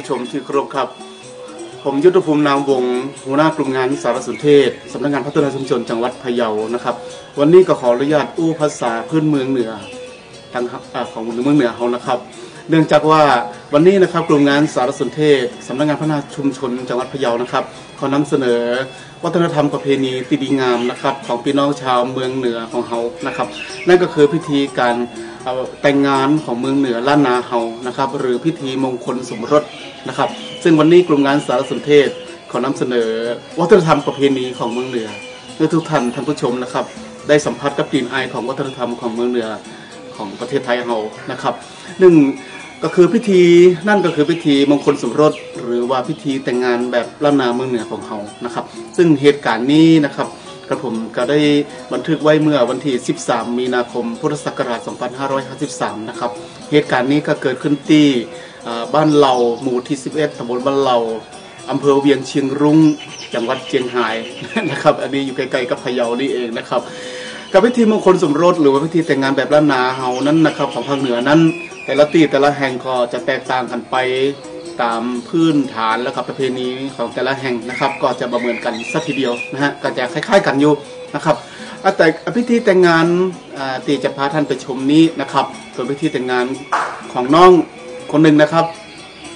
ผู้ชมที่เคารพครับ ผมยุทธภูมินามวงศ์หัวหน้ากลุ่มงานสารสนเทศสำนักงานพัฒนาชุมชนจังหวัดพะเยานะครับ วันนี้ก็ขออนุญาตอู้ภาษาพื้นเมืองเหนือทางอาของเมืองเหนือเขานะครับ เนื่องจากว่าวันนี้นะครับกลุ่มงานสารสนเทศสำนักงานพัฒนาชุมชนจังหวัดพะเยานะครับขอนำเสนอวัฒนธรรมประเพณีที่ดีงามนะครับ ของพี่น้องชาวเมืองเหนือของเขานะครับ นั่นก็คือพิธีการ แต่งงานของเมืองเหนือล้านนาเฮานะครับ หรือพิธีมงคลสมรสนะครับ ซึ่งวันนี้กลุ่มงานสารสนเทศขอนำเสนอวัฒนธรรมประเพณีของเมืองเหนือเพื่อทุกท่านท่านผู้ชมนะครับ ได้สัมผัสกับกลิ่นอายของวัฒนธรรมของเมืองเหนือของประเทศไทยเรานะครับหนึ่งก็คือพิธีนั่นก็คือพิธีมงคลสมรส หรือว่าพิธีแต่งงานแบบล้านนาเมืองเหนือของเรานะครับ ซึ่งเหตุการณ์นี้นะครับ กระผมก็ได้บันทึกไว้เมื่อวันที่ 13 มีนาคม พุทธศักราช 2553 นะครับ เหตุการณ์นี้ก็เกิดขึ้นที่บ้านเราหมู่ที่ 11ตำบลบ้านเราอำเภอเวียงเชียงรุ้ง จังหวัดเชียงรายนะครับ อันนี้อยู่ใกล้ๆกับพะเยานี่เองนะครับกับพิธีมงคลสมรสหรือว่าพิธีแต่งงานแบบล้านนาเฮานั้นนะครับของภาคเหนือนั้น แต่ละที่แต่ละแห่งก็จะแตกต่างกันไป ตามพื้นฐานและกับประเพณีของแต่ละแห่งนะครับ ก็จะบ่เหมือนกันสักทีเดียวนะฮะก็จะคล้าย ๆ กันอยู่นะครับแต่พิธีแต่งงานอ่าที่จะพาท่านไปชมนี้นะครับเป็นพิธีแต่งงานของน้องคนหนึ่งนะครับ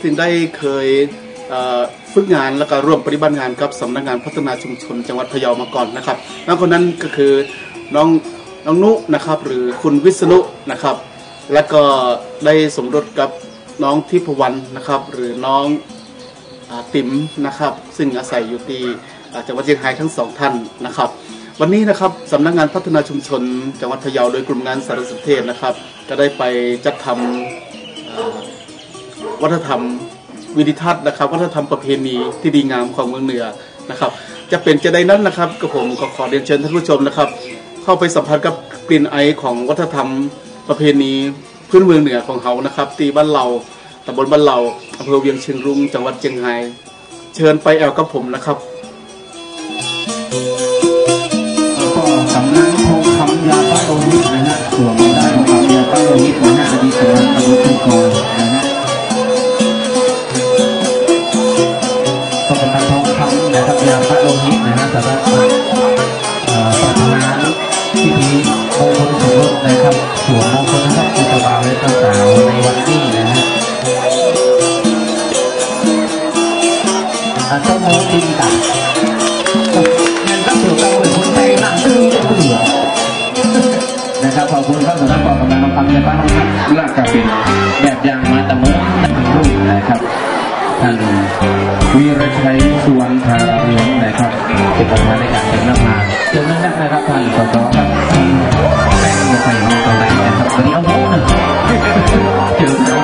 ซึ่งได้เคยฝึกงานแล้วก็ร่วมปฏิบัติงานกับสำนักงานพัฒนาชุมชน จังหวัดพะเยามาก่อนนะครับน้องคนนั้นก็คือน้องน้องนุนะครับ หรือคุณวิษณุนะครับ และก็ได้สมรสกับ น้องทิพวรรณนะครับ หรือน้องอติ๋มนะครับ ซึ่งอาศัยอยู่ที่จังหวัดเชียงรายทั้งสองท่านนะครับ วันนี้นะครับสำนักงานพัฒนาชุมชน จังหวัดพะเยาโดยกลุ่มงานสารสนเทศนะครับ ก็ได้ไปจัดทำวัฒนธรรมวิดิทัศน์นะครับ วัฒนธรรมประเพณีที่ดีงามของเมืองเหนือนะครับ จะเป็นจะได้นั้นนะครับกับผมก็ขอเรียนเชิญท่านผู้ชมนะครับ เข้าไปสัมผัสกับกลิ่นไอของวัฒนธรรมประเพณี พื้นเมืองเหนือของเขานะครับ ตีบ้านเราตำบลบ้านเราอำเภอเวียงเชียงรุ้งจังหวัดเชียงรายเชิญไปแอลกับผมนะครับแล้วก็สำนักทองคำยาป้าโลหิตนะฮะสวมได้ทองคำยาป้าโลหิตนะฮะอดีตสำนักอาวุธขึ้นกองนะฮะก็เป็นทองคำนะครับยาป้าโลหิตนะฮะสำหรับเอ่อประธานพิธีมงคลสมรสนะครับ จ้าโมจินตางั้นก็ถือเราเป็นคนใจหนักคือจะเบื่อนะครับขอบคุณครับสำหรับความกำลังคำในบ้านครับลากกระเป็นแบบอย่างมาแต่เมื่อรูปนะครับท่านวีรชัยสุวรรณธาราเรืองนะครับเป็นประธานในการเป็นนภาเชิญนั่งนะครับท่านสสครับแป้งใส่ห้องตรงไหนนะครับวันนี้เอาโม้นะเชิญ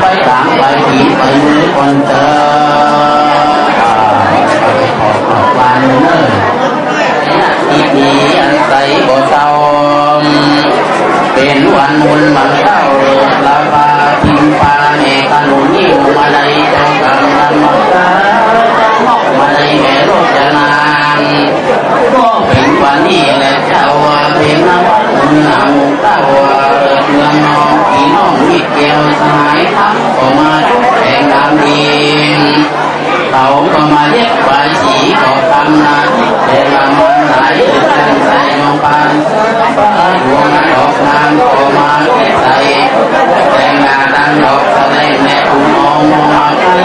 ไปกลางไปผีไปมือคนเตอขอบขอบวานเนออีนีอันใสบ่เศร้าเป็นวันมุนมันเต้าลาบาพิมปาเมตานุนิวมาในเจ้งกันกันมักกามาในแม่โลกจะนานก็เป็นวันนี้แหละเจ้าเป็นน้ำวันน้ำเต้า เดือนน้องพี่น้องวิเกียวสหายทั้งกมาทุกแห่งตามดีเขาก็มาเรียกว่าสีก็ตามนาเดินลำมันไหลเดินกันใส่น้องปานดวงดอกนางก็มาใส่แต่งงานดอกแสดงแม่คุณมองมองมา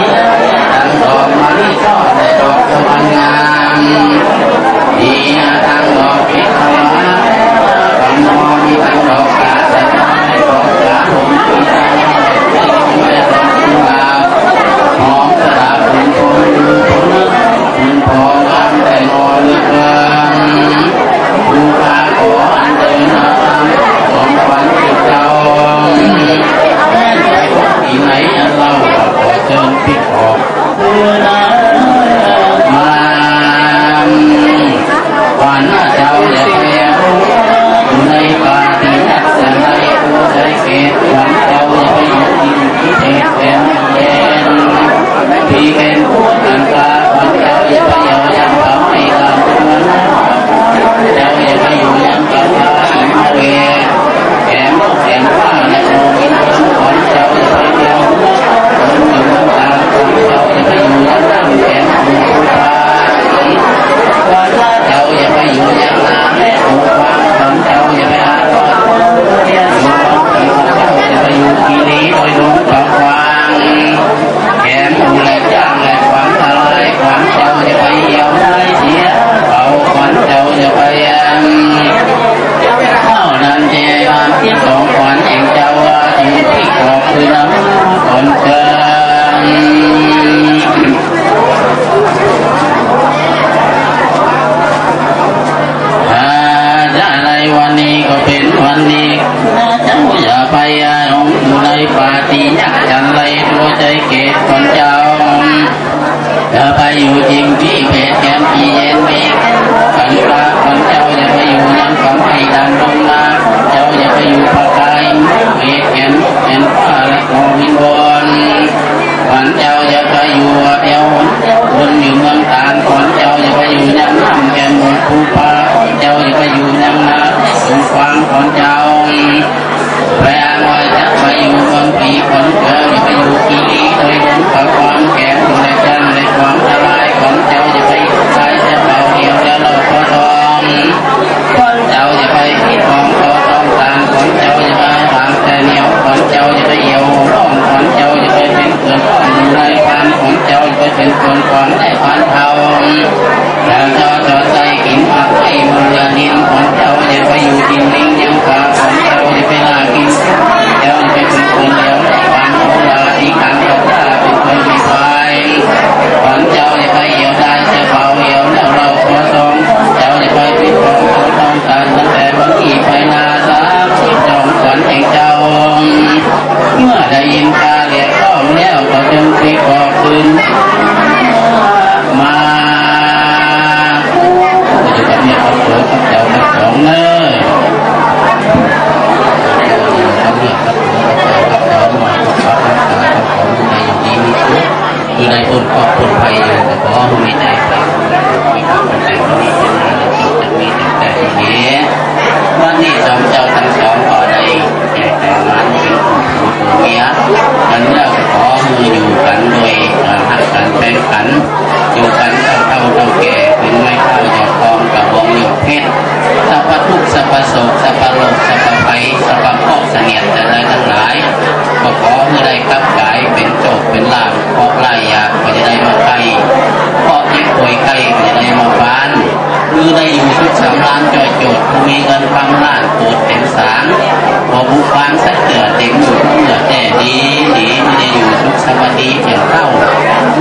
ของฟังสักเกิดเด็อยู่ทุกเมื่อแต่ดีดีไม่ได้อยู่ทุกสวัสดีเพียงเท่า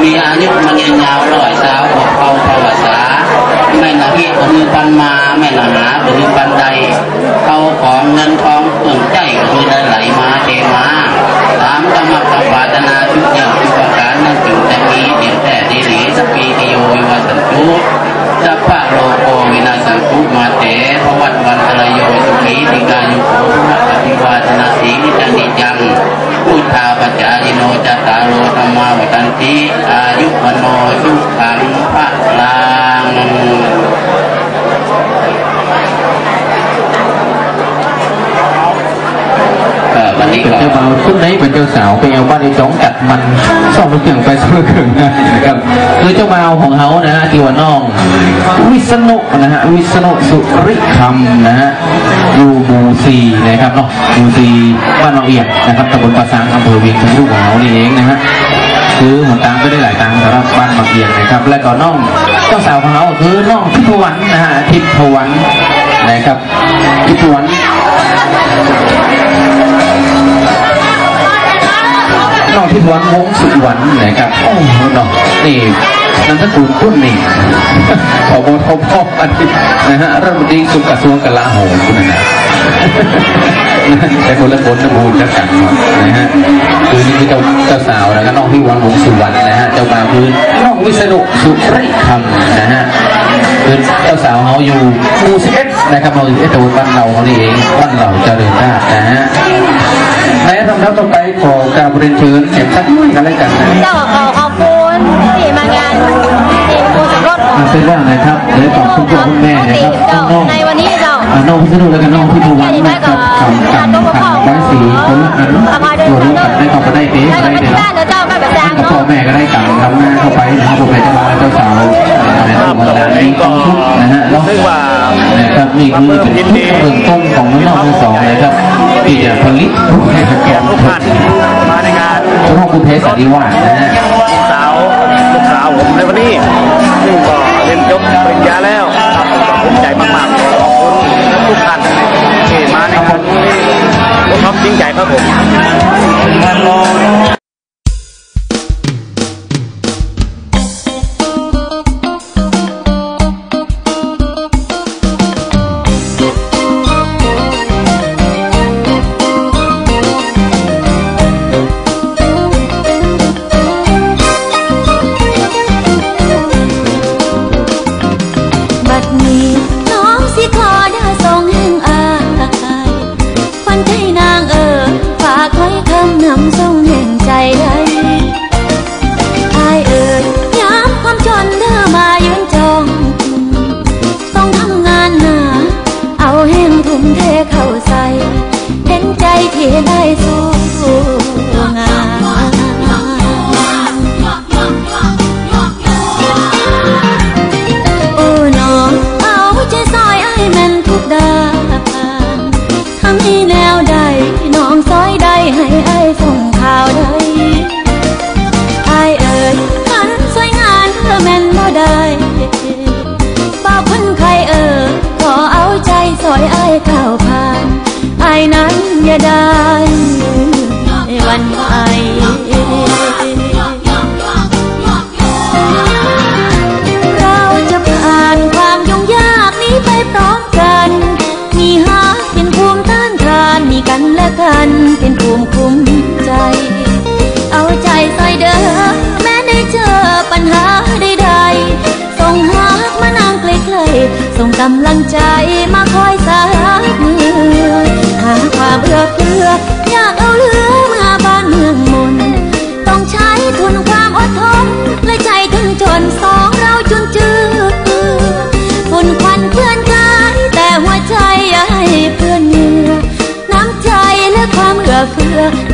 มีอายุมันยังยาวลอยสาวกเขาปรวัาสไม่ละพิษหรือปันมาไม่ละหาหรือปันใดเขาของเงินทองเปลืใจก็คือได้ไหลมาเทมาตามธรรมะปรารถนาทุกอย่างทุกประการีเดียแต่ดีๆสปีติโยวิวัสันตุสัพพะโลโกวินาสันตุมาเตภวัตวันตรยโยสุขีติกายุโกภวะปิวาทนาสีนิจังนิจังพุทธาปัจจายิโนจัตตารโลธรรมาวันติอายุวโนสุขังพระลัง เอ่อ วันนี้เป็นก็เจ้าบ่าวชุดไหนเป็นเจ้าสาวไปเอาบ้านไอ้สองจัดมันซ่อมลูกเก่งไปซ่อมลูกเก่งนะครับคือเจ้าบ่าวของเขานะฮะที่ว่าน้อง วิษณุนะฮะวิษณุสุริคำนะฮะอยู่หมู่สี่นะครับเนาะหมู่สี่บ้านหนองเอียดนะครับตำบลปราสางอำเภอเวียงจันทร์ลูกของเขานี่เองนะฮะคือหนตังก็ได้หลายตังค์สำหรับบ้านบางเอียดนะครับ และก็น้องเจ้าสาวของเขาคือน้องทิพวรรณนะฮะทิพวรรณนะครับทิพวรรณ น้องที่วันวงสุวรรณนะครับโอ้โหน้องนี่นันทกุลพุ่นนี่ขอบทบพ่ออันนี้นะฮะรัฐมนตรีสุขกระทรวงกลาโหมคุณนะแต่คนละคนนะบูนจักกันนะฮะคือนี่คือเจ้าเจ้าสาวแล้วก็น้องที่วันวงสุวรรณนะฮะเจ้าบ่าวคือน้องวิษณุสุริคำนะฮะคือเจ้าสาวเขาอยู่มูสิเอ็ดนะครับเราอยู่ที่ตะวันบ้านเราเขานี่เองบ้านเราเจริญราษนะฮะ ในลำดับต่อไปขอการเรียนเชิญเข็มสักหน่อยกันเลยกันนะเจ้าขอขอบคุณที่มางานทีมครูสมรสของมาเป็นเรื่องอะไรครับเดี๋ยวขอบคุณพ่อคุณแม่นะครับเจ้าน้องในวันนี้เจ้าๆอ่าน้องพิษณุแล้วก็น้องพิทูวันนะครับทำกันขันไว้สีคนละอันตัวรู้กันได้ต่อไปได้เอ๊ะได้ได้กับเดี๋ ยวบ้านเด้อเจ้าแม่แบบแดงกับพ่อแม่ก็ได้กล่าวทำหน้าเข้าไปนะครับผมเป็นเจ้าบ่าวเจ้าสาวนะครับวันนี้ก็นะฮะเนาะซึ่งว่านะครับนี่คือเป็นเบื้องต้นของน้องทั้งสองนะครับที่จะผลิตผู้แข่งขันทุกท่านมาในงานช่วงคุณเพชรสันนิวาสนะฮะ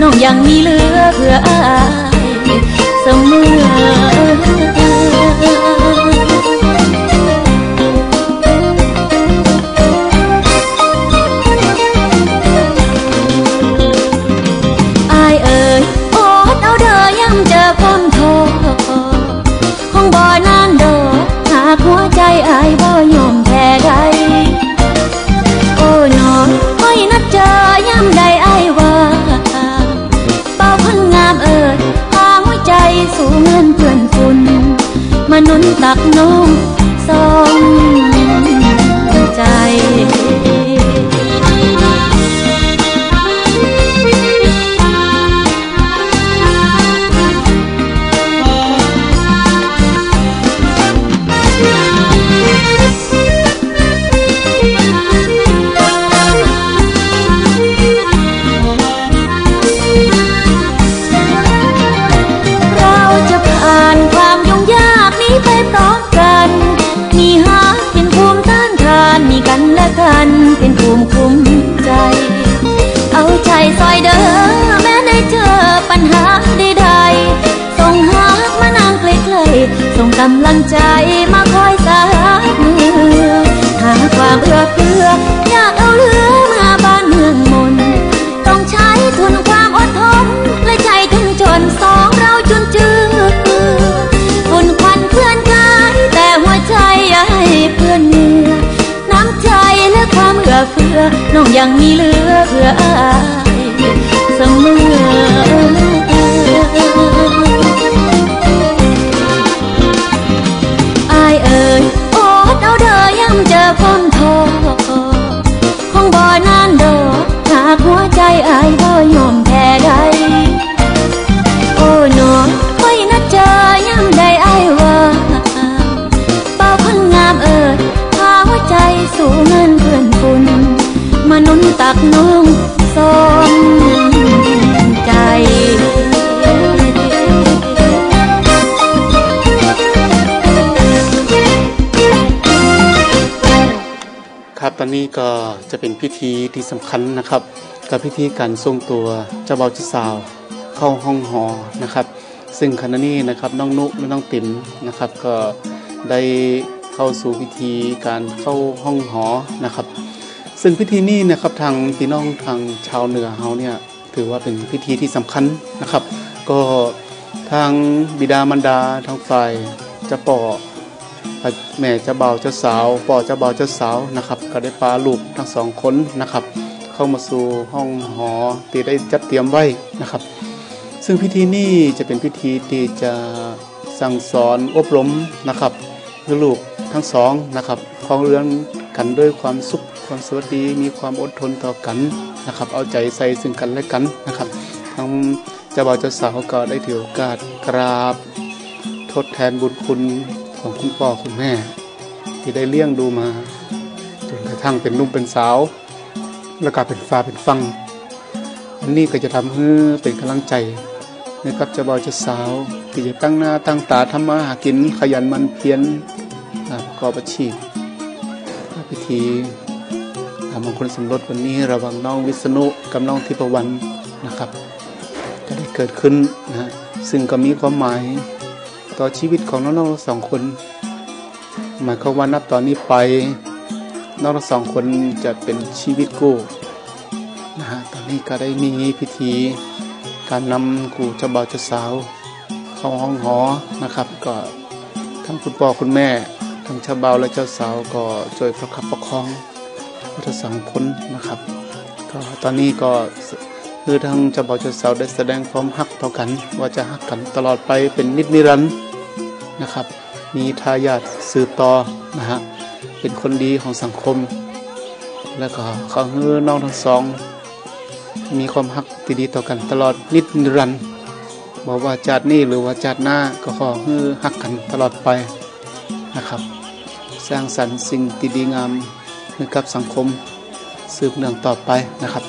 น้องยังมีเหลือเพื่ออายเสมออ ใจมาคอยสายมือหาความเอื้อเฟื้ออยากเอาเหลือมาบ้านเมืองมน ต้องใช้ทุนความอดทนและใจถึงจนสองเราจุนจือฝุ่นควันเพื่อนกายแต่หัวใจย่าให้เพื่อนเนื่อน้ำใจและความเอื้อเฟื้อน้องยังมีเหลือเพื่ออา ก็จะเป็นพิธีที่สำคัญนะครับ กับพิธีการส่งตัวเจ้าบ่าวเจ้าสาว เข้าห้องหอนะครับ ซึ่งขณะนี้นะครับน้องนุและน้องติ๋มนะครับ ก็ได้เข้าสู่พิธีการเข้าห้องหอนะครับ ซึ่งพิธีนี้นะครับทางพี่น้องทางชาวเหนือเฮาเนี่ยถือว่าเป็นพิธีที่สำคัญนะครับ ก็ทางบิดามารดาทางฝ่ายจะปอ แม่เจ้าบ่าวเจ้าสาวป่อเจ้าบ่าวเจ้าสาวนะครับ ก็ได้ปลาลูกทั้งสองคนนะครับ เข้ามาสู่ห้องหอที่ได้จัดเตรียมไว้นะครับ ซึ่งพิธีนี้จะเป็นพิธีที่จะสั่งสอนอบรมนะครับลูกทั้งสองนะครับคลองเรือนกันด้วยความสุขความสวัสดีมีความอดทนต่อกันนะครับ เอาใจใส่ซึ่งกันและกันนะครับทั้งเจ้าบ่าวเจ้าสาวก็ได้ถือโอกาสกราบ ทดแทนบุญคุณ ของคุณพ่อคุณแม่ ที่ได้เลี้ยงดูมา จนกระทั่งเป็นนุ่มเป็นสาว แล้วก็เป็นฟ้าเป็นฟังอันนี้ก็จะทำให้เป็นกำลังใจในกับจ้าบ่าวเจ้าสาวที่จะตั้งหน้าตั้งตาทำมาหากินขยันมันเพียรประกอบอาชีพพิธีมงคลสมรสวันนี้ระหว่างน้องวิษณุกับน้องทิพวรรณนะครับ จะได้เกิดขึ้นนะซึ่งก็มีความหมาย ต่อชีวิตของน้องๆสองคนหมายความว่านับตอนนี้ไปน้องทั้งสองคนจะเป็นชีวิตกู้นะฮะตอนนี้ก็ได้มีพิธี การนำกูเจ้าบ่าวเจ้าสาว เข้าห้องหอนะครับ ก็ทั้งคุณพ่อคุณแม่ ทั้งเจ้าบ่าวและเจ้าสาวก็ช่วยประคับประคองทั้งสองคนนะครับ ก็ตอนนี้ก็ คือทางเจ้าบ่าวเจ้าสาวได้แสดงความฮักต่อกัน ว่าจะฮักกันตลอดไปเป็นนิจนิรันดร์นะครับ มีทายาทสืบต่อนะฮะเป็นคนดีของสังคม แล้วก็ขอให้น้องทั้งสอง มีความฮักที่ดีต่อกันตลอดนิจนิรันดร์บอกว่าจาตินี้หรือว่าจาติหน้าก็ขอให้ฮักกันตลอดไปนะครับ สร้างสรรค์สิ่งที่ดีงามให้กับสังคมสืบเนื่องต่อไปนะครับ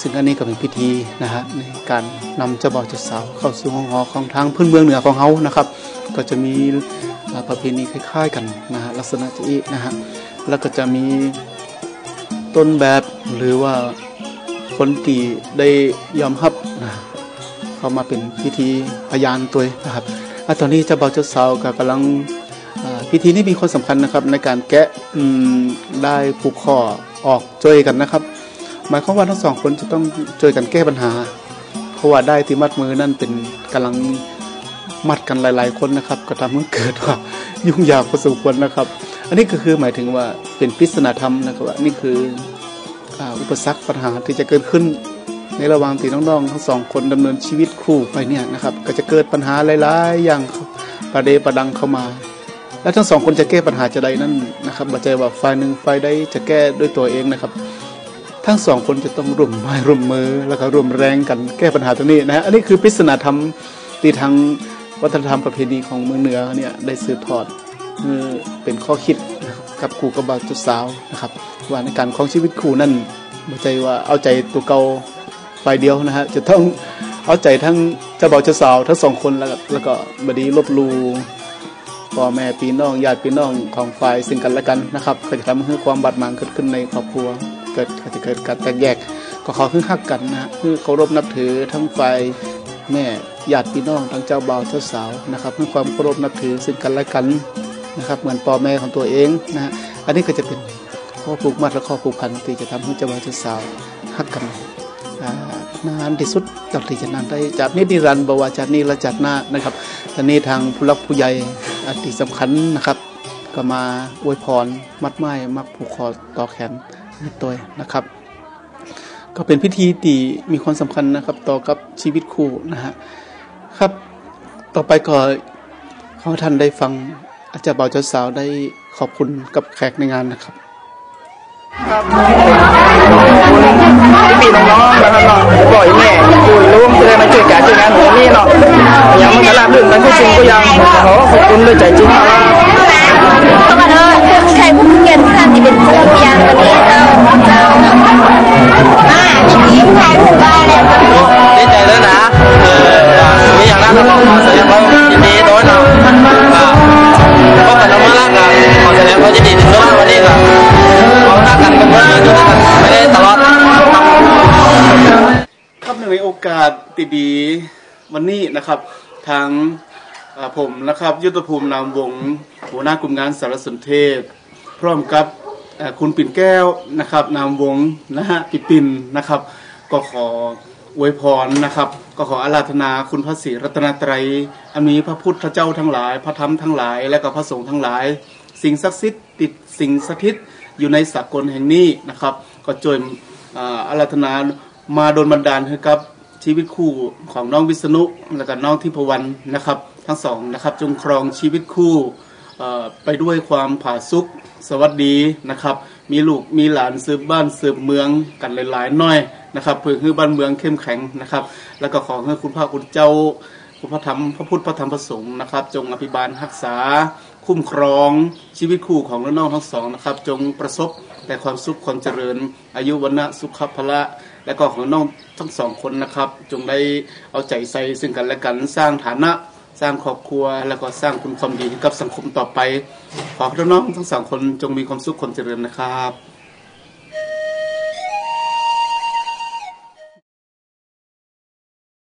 ซึ่งอันนี้ก็เป็นพิธีนะฮะในการนำเจ้าบ่าวเจ้าสาวเข้าสู่ห้องหอของทางพื้นเมืองเหนือของเขานะครับ ก็จะมีประเพณีคล้าย ๆกันนะฮะลักษณะจะอีนะฮะแล้วก็จะมีต้นแบบหรือว่าคนที่ได้ยอมรับนะเข้ามาเป็นพิธีพยานตัวนะครับอะตอนนี้เจ้าบ่าวเจ้าสาวก็กำลังพิธีนี้มีความสำคัญนะครับในการแกะได้ผูกคอออกช่วยกันนะครับ มายความว่าทั้งสองคนจะต้องช่วยกันแก้ปัญหา เพราะว่าได้ที่มัดมือนั่นเป็นกำลังมัดกันหลาย ๆ คนนะครับ ก็ทำให้เกิดว่ายุ่งยากพอสมควรนะครับ อันนี้ก็คือหมายถึงว่าเป็นปริศนาธรรมนะครับนี่คืออุปสรรคปัญหาที่จะเกิดขึ้น ในระหว่างที่น้องๆทั้งสองคนดำเนินชีวิตคู่ไปเนี่ยนะครับก็จะเกิดปัญหาหลายๆ อย่างประเดประดังเข้ามา และทั้งสองคนจะแก้ปัญหาจะใดนั่นนะครับบัจใจว่าฝ่ายหนึ่งฝ่ายใดจะแก้ด้วยตัวเองนะครับ ทั้งสองคนจะต้องร่วมไม้ร่วมมือแล้วก็ร่วมแรงกันแก้ปัญหาตรงนี้นะฮะอันนี้คือปริศนาธรรมที่ทางวัฒนธรรมประเพณีของเมืองเหนือเนี่ยได้สืบทอดเป็นข้อคิดนะครับกับครูกับบ่าวเจุดสาวนะครับว่าในการของชีวิตครูนั่นบัจใจว่าเอาใจตัวเก่าฝ่ายเดียวนะฮะจะต้องเอาใจทั้งเจ้าบ่าวเจ้าสาวทั้งสองคนแล้วก็แล้วก็บดีลบลูพ่อแม่พี่น้องญาติพี่น้องของฝ่ายซึ่งกันและกันนะครับก็จะทำให้ความบาดหมางเกิดขึ้นในครอบครัว เกิดจะเกิดการแตกแยก ก็ขอคือฮักกันนะฮะคือเคารพนับถือทั้งฝ่ายแม่ญาติพี่น้องทั้งเจ้าบ่าวเจ้าสาวนะครับให้ความเคารพนับถือซึ่งกันและกันนะครับ เหมือนพ่อแม่ของตัวเองนะฮะอันนี้ก็จะเป็นข้อผูกมัดและข้อผูกพันที่จะทำให้เจ้าบ่าวเจ้าสาวฮักกันนานที่สุดจากที่จะนานได้จากนี้นิรันดร์บวาจากนี้และจากหน้านะครับตอนนี้ทางผู้รักผู้ใหญ่อาที่สำคัญนะครับ ก็มาอวยพรมัดไม้มักผูกคอต่อแขน ตัวนะครับ ก็เป็นพิธีที่มีความสำคัญนะครับ ต่อกับชีวิตคู่นะฮะครับต่อไปก็ขอท่านได้ฟังอาจารย์บ่าวเจ้าสาวได้ขอบคุณกับแขกในงานนะครับพี่น้องๆนะครับเนาะปล่อยแม่คุณร่วมแสดงมาช่วยการช่วยงานของนี่เนาะอย่างมันก็ราบรื่นกันทุกสิ่งทุกอย่างขอขอบคุณด้วยใจจริงมากก็มาเถอะใคร ผู้เกียรติท่านที่เป็นผู้เกียรติวันนี้เจ้าเจ้าอ่ายิ้มถ่ายรูปได้เลยดีใจเลยนะเออมีอย่างนั้นก็ขอแสดงความยินดีด้วยนะพบกันน้องมาลากกันขอแสดงความยินดีถึงเมื่อวันนี้ครับขอรักกันกับเพื่อนอยู่ด้วยกันไม่ได้ตลอดครับในโอกาสตีดีวันนี้นะครับทางผมนะครับยุทธภูมินามวงหัวหน้ากลุ่มงานสารสนเทศ พร้อมกับคุณปิ่นแก้วนะครับนามวงนะฮะปิปินนะครับ ก็ขออวยพรนะครับ ก็ขออาราธนาคุณพระศรีรัตนตรัยอันมีพระพุทธเจ้าทั้งหลาย พระธรรมทั้งหลาย และก็พระสงฆ์ทั้งหลาย สิ่งศักดิ์สิทธิ์ติดสิ่งสถิตอยู่ในสากลแห่งนี้นะครับ ก็จวยอาราธนามาโดนบันดาลให้กับชีวิตคู่ของน้องวิษณุและก็น้องทิพวรรณนะครับ ทั้งสองนะครับจงครองชีวิตคู่ ไปด้วยความผาสุกสวัสดีนะครับ มีลูกมีหลานสืบบ้านสืบเมืองกันหลายๆน้อยนะครับเพื่อให้บ้านเมืองเข้มแข็งนะครับ แล้วก็ขอให้คุณพระคุณเจ้าคุณพระธรรมพระพุทธพระธรรมพระสงฆ์นะครับ จงอภิบาลรักษา คุ้มครองชีวิตคู่ของน้องทั้งสองนะครับ จงประสบแต่ความสุขความเจริญ อายุวันนะสุขภละและก็ของน้องทั้งสองคนนะครับ จงได้เอาใจใส่ซึ่งกันและกันสร้างฐานะ ร้างครอบครัว แล้วก็สร้างคุณความดีให้กับสังคมต่อไป ขอพี่น้องทั้งสองคนจงมีความสุขความเจริญนะครับ